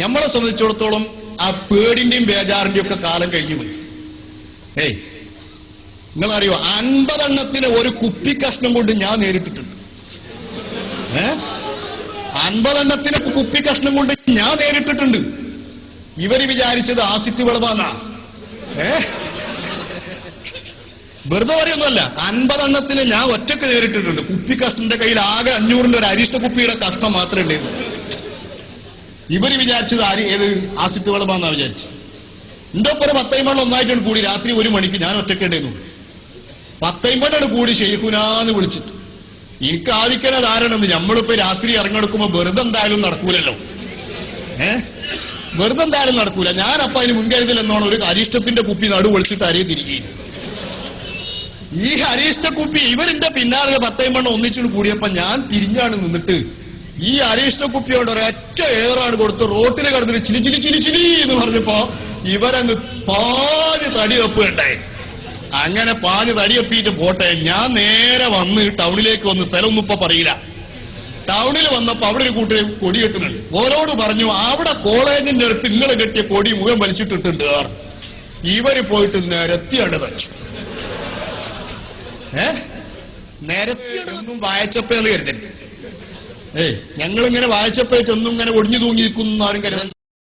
നമ്മളെ സംബന്ധിച്ചിടത്തോളം ആ പേടിന്റെയും ബേജാറിന്റെയും ഒക്കെ കാലം കഴിഞ്ഞു പോയി. ഏയ് നിങ്ങൾ അറിയോ അൻപതെണ്ണത്തിന് ഒരു കുപ്പി കഷ്ണം കൊണ്ട് ഞാൻ നേരിട്ടിട്ടുണ്ട്. ഏ? അൻപതെണ്ണത്തിന് കുപ്പി കഷ്ണം കൊണ്ട് ഞാൻ നേരിട്ടിട്ടുണ്ട്. ഇവർ വിചാരിച്ചത് ആസിറ്റ് വിളവാന്നാ ഏ? വെറുതെ പറയൊന്നുമല്ല അൻപതെണ്ണത്തിന് ഞാൻ ഒറ്റയ്ക്ക് നേരിട്ടിട്ടുണ്ട്. കുപ്പി കഷ്ണന്റെ കയ്യിൽ ആകെ അഞ്ഞൂറിന്റെ ഒരു അരിഷ്ട കുപ്പിയുടെ കഷ്ണം മാത്രമേ ഉണ്ടായിരുന്നു ഇവർ വിചാരിച്ചത് ആര്? ഏത്? ആസിഡ് വിളവാന്നാ വിചാരിച്ചു. എന്റെ ഒപ്പം ഒരു പത്തൈമ്പണ്ണം ഒന്നായിട്ടാണ് കൂടി. രാത്രി ഒരു മണിക്ക് ഞാൻ ഒറ്റക്കേണ്ടായിരുന്നു പത്തൈമ്പണ്ണാണ് കൂടി ശരിക്കുനാന്ന് വിളിച്ചിട്ട്. എനിക്ക് ആദിക്കന ധാരണന്ന് നമ്മളിപ്പോ രാത്രി ഇറങ്ങെടുക്കുമ്പോ വെറുതെ എന്തായാലും നടക്കൂലല്ലോ. ഏ? വെറുതെ എന്തായാലും നടക്കൂല. ഞാൻ അപ്പൊ അതിന് മുൻകരുതൽ എന്നോണം ഒരു അരിഷ്ടത്തിന്റെ കുപ്പി നടു വിളിച്ചിട്ട് അരിയെ തിരികെ. ഈ അരിഷ്ട കുപ്പി ഇവരിന്റെ പിന്നാലെ പത്തൈമ്പണ്ണം ഒന്നിച്ചു കൂടിയപ്പോ ഞാൻ തിരിഞ്ഞാണ് നിന്നിട്ട് ഈ അരിഷ്ട കുപ്പിയോണ്ട് ഒരൊറ്റ ഏറാണ് കൊടുത്ത് റോട്ടിൽ കിടന്നിട്ട് ചിലി ചിലി ചിലി ചിലി എന്ന് പറഞ്ഞപ്പോ ഇവരങ്ങ് പാതി തടി വെപ്പുണ്ടായി അങ്ങനെ പാതി തടി വെപ്പിട്ട് പോട്ടെ ഞാൻ നേരെ വന്ന് ടൗണിലേക്ക് വന്ന് സ്ഥലമൊന്നും ഇപ്പൊ പറയില്ല. ടൗണിൽ വന്നപ്പോ അവിടെ ഒരു കൂട്ടർ കൊടി കെട്ടുന്നുണ്ട് ഓരോട് പറഞ്ഞു അവിടെ കോളേജിന്റെ അടുത്ത് ഇങ്ങളെ കെട്ടിയ കൊടി മുഖം വലിച്ചിട്ടിട്ടുണ്ട്. ഇവർ പോയിട്ട് നിരത്തിയാണ് വെച്ചു ഏ? നിരത്തിയൊന്നും വായച്ചപ്പേന്ന് കരുതരുത്. ഏയ് ഞങ്ങളിങ്ങനെ ഒന്നും ഇങ്ങനെ ഒടിഞ്ഞു തൂങ്ങിയിരിക്കുന്നു ആരും കരുതണ്ട.